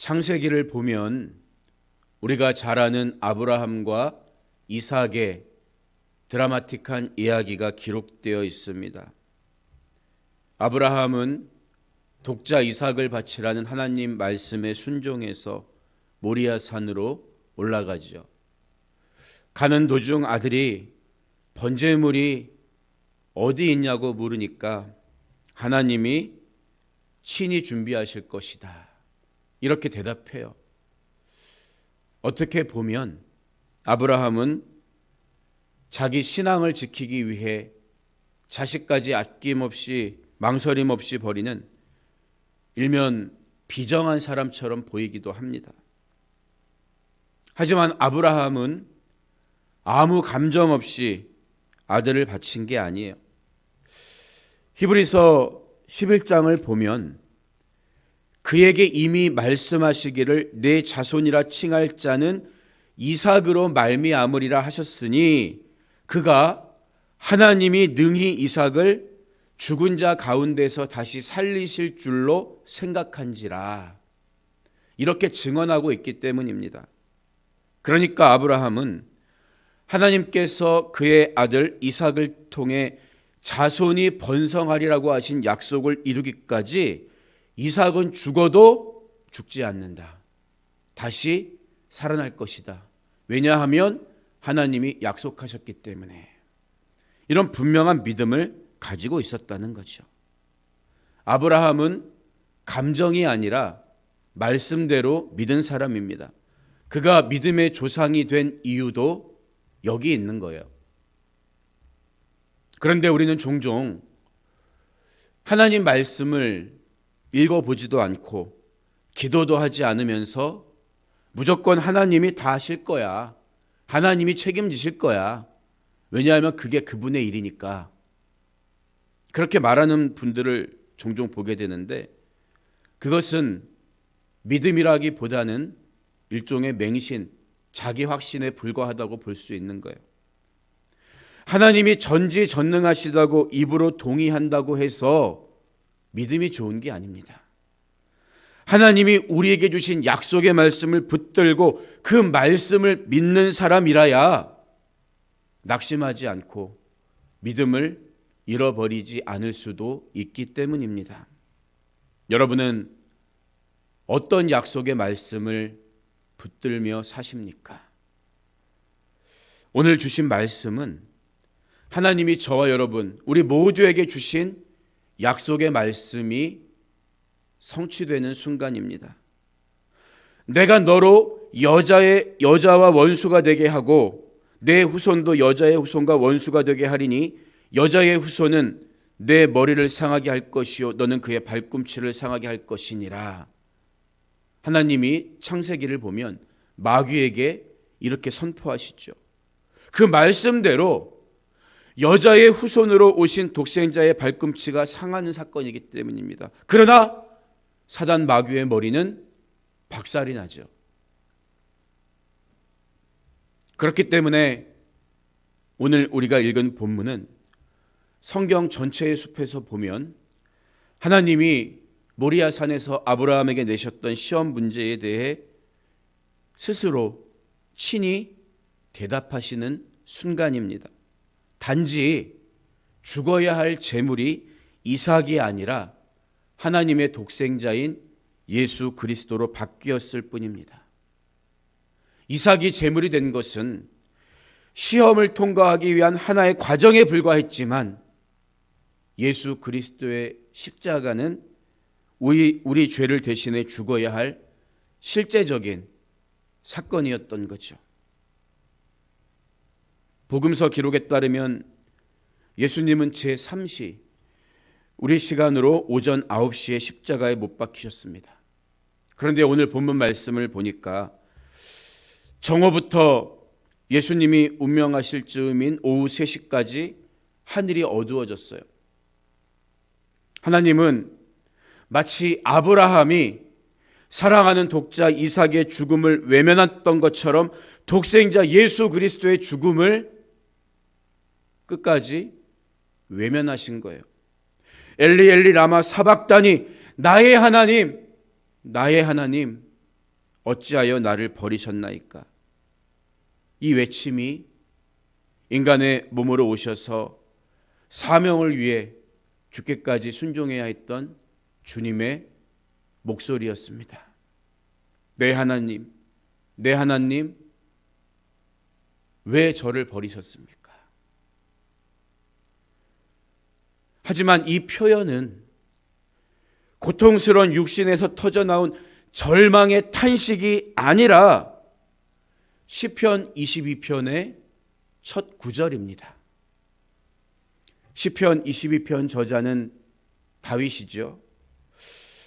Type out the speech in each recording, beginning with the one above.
창세기를 보면 우리가 잘 아는 아브라함과 이삭의 드라마틱한 이야기가 기록되어 있습니다. 아브라함은 독자 이삭을 바치라는 하나님 말씀에 순종해서 모리아 산으로 올라가지요. 가는 도중 아들이 번제물이 어디 있냐고 물으니까 하나님이 친히 준비하실 것이다. 이렇게 대답해요. 어떻게 보면 아브라함은 자기 신앙을 지키기 위해 자식까지 아낌없이 망설임 없이 버리는 일면 비정한 사람처럼 보이기도 합니다. 하지만 아브라함은 아무 감정 없이 아들을 바친 게 아니에요. 히브리서 11장을 보면 그에게 이미 말씀하시기를 내 자손이라 칭할 자는 이삭으로 말미암으리라 하셨으니 그가 하나님이 능히 이삭을 죽은 자 가운데서 다시 살리실 줄로 생각한지라 이렇게 증언하고 있기 때문입니다. 그러니까 아브라함은 하나님께서 그의 아들 이삭을 통해 자손이 번성하리라고 하신 약속을 이루기까지 이삭은 죽어도 죽지 않는다. 다시 살아날 것이다. 왜냐하면 하나님이 약속하셨기 때문에 이런 분명한 믿음을 가지고 있었다는 거죠. 아브라함은 감정이 아니라 말씀대로 믿은 사람입니다. 그가 믿음의 조상이 된 이유도 여기 있는 거예요. 그런데 우리는 종종 하나님 말씀을 읽어보지도 않고 기도도 하지 않으면서 무조건 하나님이 다 하실 거야. 하나님이 책임지실 거야. 왜냐하면 그게 그분의 일이니까. 그렇게 말하는 분들을 종종 보게 되는데 그것은 믿음이라기보다는 일종의 맹신, 자기 확신에 불과하다고 볼 수 있는 거예요. 하나님이 전지전능하시다고 입으로 동의한다고 해서 믿음이 좋은 게 아닙니다. 하나님이 우리에게 주신 약속의 말씀을 붙들고 그 말씀을 믿는 사람이라야 낙심하지 않고 믿음을 잃어버리지 않을 수도 있기 때문입니다. 여러분은 어떤 약속의 말씀을 붙들며 사십니까? 오늘 주신 말씀은 하나님이 저와 여러분, 우리 모두에게 주신 약속의 말씀이 성취되는 순간입니다. 내가 너로 여자의 여자와 원수가 되게 하고 내 후손도 여자의 후손과 원수가 되게 하리니 여자의 후손은 내 머리를 상하게 할 것이요 너는 그의 발꿈치를 상하게 할 것이니라. 하나님이 창세기를 보면 마귀에게 이렇게 선포하시죠. 그 말씀대로 여자의 후손으로 오신 독생자의 발꿈치가 상하는 사건이기 때문입니다. 그러나 사단 마귀의 머리는 박살이 나죠. 그렇기 때문에 오늘 우리가 읽은 본문은 성경 전체의 숲에서 보면 하나님이 모리아 산에서 아브라함에게 내셨던 시험 문제에 대해 스스로 친히 대답하시는 순간입니다. 단지 죽어야 할 재물이 이삭이 아니라 하나님의 독생자인 예수 그리스도로 바뀌었을 뿐입니다. 이삭이 재물이 된 것은 시험을 통과하기 위한 하나의 과정에 불과했지만 예수 그리스도의 십자가는 우리, 우리 죄를 대신해 죽어야 할 실제적인 사건이었던 거죠. 복음서 기록에 따르면 예수님은 제3시 우리 시간으로 오전 9시에 십자가에 못 박히셨습니다. 그런데 오늘 본문 말씀을 보니까 정오부터 예수님이 운명하실 즈음인 오후 3시까지 하늘이 어두워졌어요. 하나님은 마치 아브라함이 사랑하는 독자 이삭의 죽음을 외면했던 것처럼 독생자 예수 그리스도의 죽음을 끝까지 외면하신 거예요. 엘리 엘리 라마 사박다니 나의 하나님 나의 하나님 어찌하여 나를 버리셨나이까? 이 외침이 인간의 몸으로 오셔서 사명을 위해 죽게까지 순종해야 했던 주님의 목소리였습니다. 내 하나님, 내 하나님, 왜 저를 버리셨습니까? 하지만 이 표현은 고통스러운 육신에서 터져 나온 절망의 탄식이 아니라 시편 22편의 첫 구절입니다. 시편 22편 저자는 다윗이죠.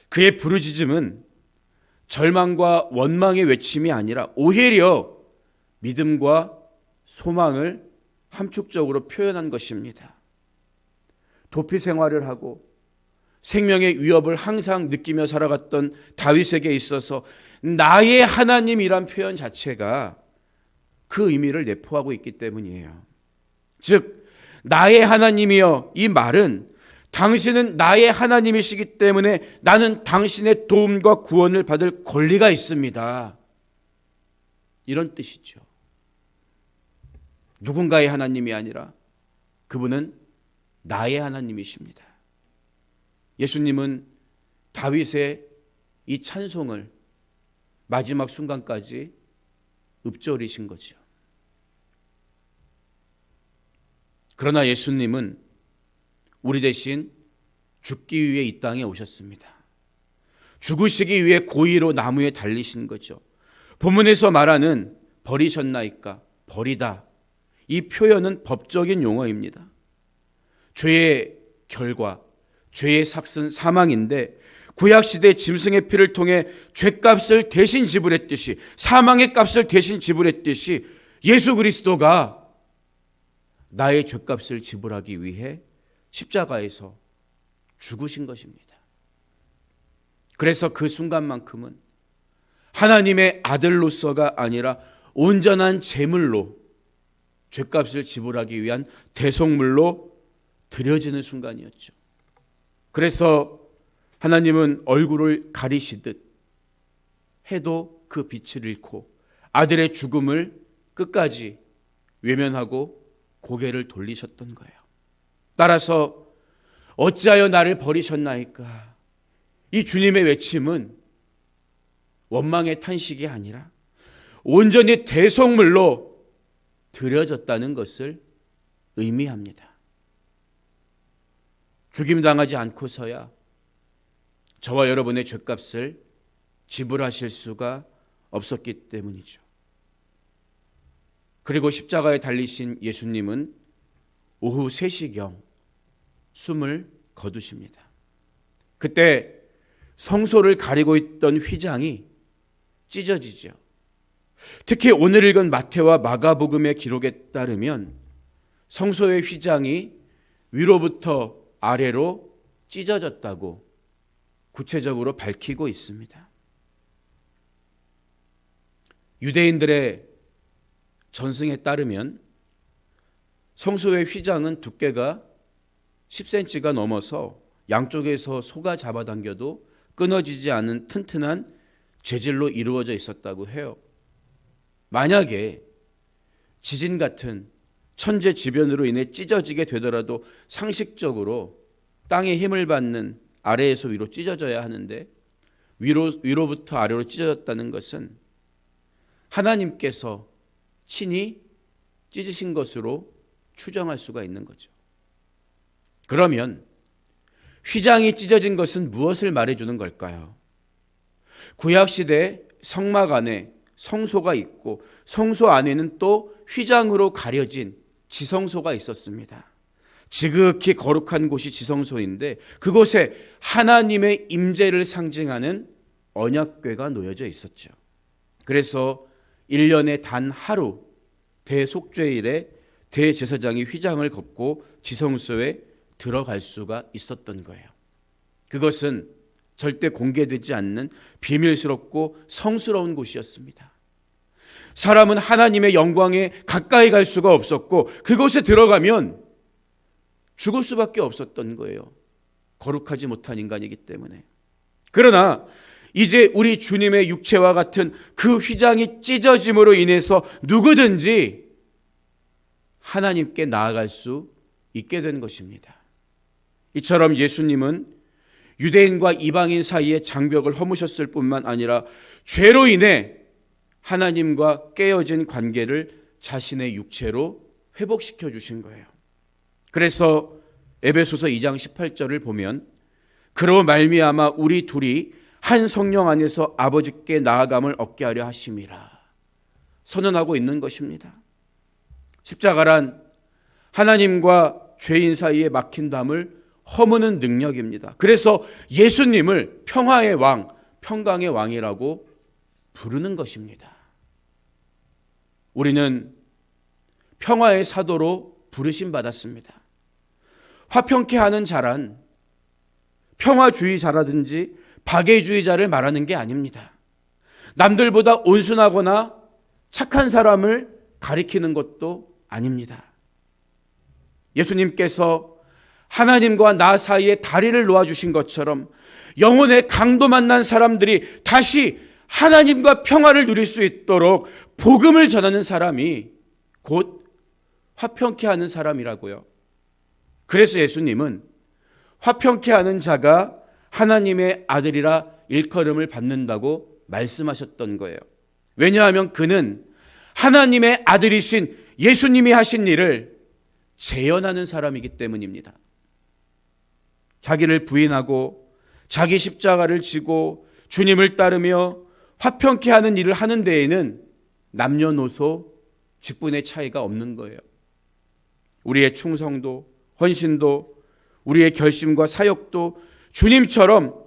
그의 부르짖음은 절망과 원망의 외침이 아니라 오히려 믿음과 소망을 함축적으로 표현한 것입니다. 도피 생활을 하고 생명의 위협을 항상 느끼며 살아갔던 다윗에게 있어서 나의 하나님이란 표현 자체가 그 의미를 내포하고 있기 때문이에요. 즉, 나의 하나님이여 이 말은 당신은 나의 하나님이시기 때문에 나는 당신의 도움과 구원을 받을 권리가 있습니다. 이런 뜻이죠. 누군가의 하나님이 아니라 그분은 나의 하나님이십니다. 예수님은 다윗의 이 찬송을 마지막 순간까지 읊조리신 거죠. 그러나 예수님은 우리 대신 죽기 위해 이 땅에 오셨습니다. 죽으시기 위해 고의로 나무에 달리신 거죠. 본문에서 말하는 버리셨나이까 버리다 이 표현은 법적인 용어입니다. 죄의 결과, 죄의 삭슨 사망인데 구약 시대 짐승의 피를 통해 죄값을 대신 지불했듯이 사망의 값을 대신 지불했듯이 예수 그리스도가 나의 죄값을 지불하기 위해 십자가에서 죽으신 것입니다. 그래서 그 순간만큼은 하나님의 아들로서가 아니라 온전한 제물로 죄값을 지불하기 위한 대속물로 드려지는 순간이었죠. 그래서 하나님은 얼굴을 가리시듯 해도 그 빛을 잃고 아들의 죽음을 끝까지 외면하고 고개를 돌리셨던 거예요. 따라서 어찌하여 나를 버리셨나이까? 이 주님의 외침은 원망의 탄식이 아니라 온전히 대성물로 드려졌다는 것을 의미합니다. 죽임당하지 않고서야 저와 여러분의 죄값을 지불하실 수가 없었기 때문이죠. 그리고 십자가에 달리신 예수님은 오후 3시경 숨을 거두십니다. 그때 성소를 가리고 있던 휘장이 찢어지죠. 특히 오늘 읽은 마태와 마가복음의 기록에 따르면 성소의 휘장이 위로부터 아래로 찢어졌다고 구체적으로 밝히고 있습니다. 유대인들의 전승에 따르면 성소의 휘장은 두께가 10cm가 넘어서 양쪽에서 소가 잡아당겨도 끊어지지 않은 튼튼한 재질로 이루어져 있었다고 해요. 만약에 지진 같은 천재 지변으로 인해 찢어지게 되더라도 상식적으로 땅의 힘을 받는 아래에서 위로 찢어져야 하는데 위로 위로부터 아래로 찢어졌다는 것은 하나님께서 친히 찢으신 것으로 추정할 수가 있는 거죠. 그러면 휘장이 찢어진 것은 무엇을 말해주는 걸까요? 구약 시대 성막 안에 성소가 있고 성소 안에는 또 휘장으로 가려진 지성소가 있었습니다. 지극히 거룩한 곳이 지성소인데 그곳에 하나님의 임재를 상징하는 언약궤가 놓여져 있었죠. 그래서 1년에 단 하루 대속죄일에 대제사장이 휘장을 걷고 지성소에 들어갈 수가 있었던 거예요. 그것은 절대 공개되지 않는 비밀스럽고 성스러운 곳이었습니다. 사람은 하나님의 영광에 가까이 갈 수가 없었고 그곳에 들어가면 죽을 수밖에 없었던 거예요. 거룩하지 못한 인간이기 때문에. 그러나 이제 우리 주님의 육체와 같은 그 휘장이 찢어짐으로 인해서 누구든지 하나님께 나아갈 수 있게 된 것입니다. 이처럼 예수님은 유대인과 이방인 사이의 장벽을 허무셨을 뿐만 아니라 죄로 인해 하나님과 깨어진 관계를 자신의 육체로 회복시켜 주신 거예요. 그래서 에베소서 2장 18절을 보면 그로 말미암아 우리 둘이 한 성령 안에서 아버지께 나아감을 얻게 하려 하심이라 선언하고 있는 것입니다. 십자가란 하나님과 죄인 사이에 막힌 담을 허무는 능력입니다. 그래서 예수님을 평화의 왕, 평강의 왕이라고 부르는 것입니다. 우리는 평화의 사도로 부르심 받았습니다. 화평케 하는 자란 평화주의자라든지 박애주의자를 말하는 게 아닙니다. 남들보다 온순하거나 착한 사람을 가리키는 것도 아닙니다. 예수님께서 하나님과 나 사이에 다리를 놓아주신 것처럼 영혼의 강도 만난 사람들이 다시 하나님과 평화를 누릴 수 있도록 복음을 전하는 사람이 곧 화평케 하는 사람이라고요. 그래서 예수님은 화평케 하는 자가 하나님의 아들이라 일컬음을 받는다고 말씀하셨던 거예요. 왜냐하면 그는 하나님의 아들이신 예수님이 하신 일을 재현하는 사람이기 때문입니다. 자기를 부인하고 자기 십자가를 지고 주님을 따르며 화평케 하는 일을 하는 데에는 남녀노소 직분의 차이가 없는 거예요. 우리의 충성도, 헌신도, 우리의 결심과 사역도 주님처럼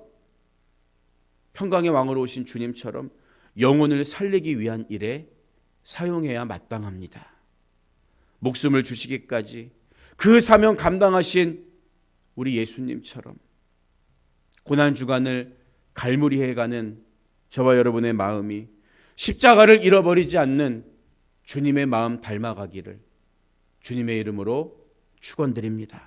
평강의 왕으로 오신 주님처럼 영혼을 살리기 위한 일에 사용해야 마땅합니다. 목숨을 주시기까지 그 사명 감당하신 우리 예수님처럼 고난 주간을 갈무리해 가는 저와 여러분의 마음이 십자가를 잃어버리지 않는 주님의 마음 닮아가기를 주님의 이름으로 축원드립니다.